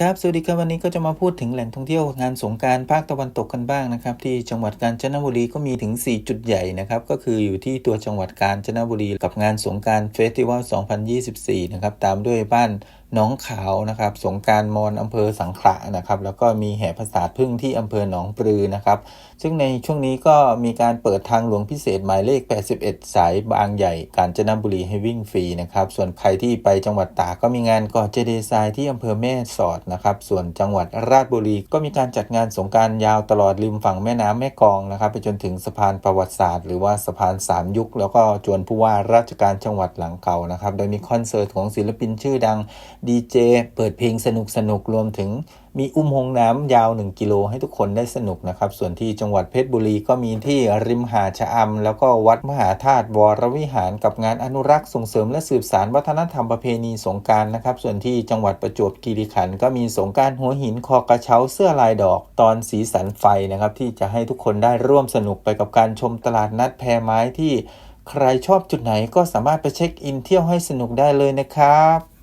ครับสวัสดีครับวันนี้ก็จะมาพูดถึงแหล่งท่องเที่ยวงานสงการภาคตะวันตกกันบ้างนะครับ ที่จังหวัดกาญจนบุรีก็มีถึง 4 จุดใหญ่นะครับ ก็คืออยู่ที่ตัวจังหวัดกาญจนบุรี กับงานสงการเฟสติวัล 2024 นะครับ ตามด้วยบ้าน น้องขาวนะครับ สงการมอนอำเภอสังขละนะครับ แล้วก็มีแห่ภาษาพึ่งที่อำเภอหนองปลือนะครับ ซึ่งในช่วงนี้ก็มีการเปิดทางหลวงพิเศษหมายเลข 81 สายบางใหญ่กาญจนบุรีให้วิ่งฟรีนะครับ ส่วนใครที่ไปจังหวัดตากก็มีงานก่อเจดีทรายที่อำเภอแม่สอดนะครับ ส่วนจังหวัดราชบุรีก็มีการจัดงานสงการยาวตลอดริมฝั่งแม่น้ำแม่กองนะครับ ไปจนถึงสะพานประวัติศาสตร์ หรือว่าสะพานสามยุค แล้วก็จวนผู้ว่าราชการจังหวัดหลังเก่านะครับ โดยมีคอนเสิร์ตของศิลปินชื่อดังดีเจเปิดเพลงสนุกสนุกรวมถึงมีอุ้มหงน้ำยาว 1 กิโลให้ทุกคนได้สนุกนะครับ ส่วนที่จังหวัดเพชรบุรีก็มีที่ริมหาดชะอำแล้วก็วัดมหาธาตุวรวิหารกับงานอนุรักษ์ส่งเสริมและสืบสารวัฒนธรรมประเพณีสงการนะครับ ส่วนที่จังหวัดประจวบคีรีขันธ์ก็มีสงการหัวหินคอกระเช้าเสื้อลายดอก ตอนสีสันไฟนะครับ ที่จะให้ทุกคนได้ร่วมสนุกไปกับการชมตลาดนัดแพไม้ที่ ใครชอบจุดไหนก็สามารถไปเช็คอินเที่ยวให้สนุกได้เลยนะครับ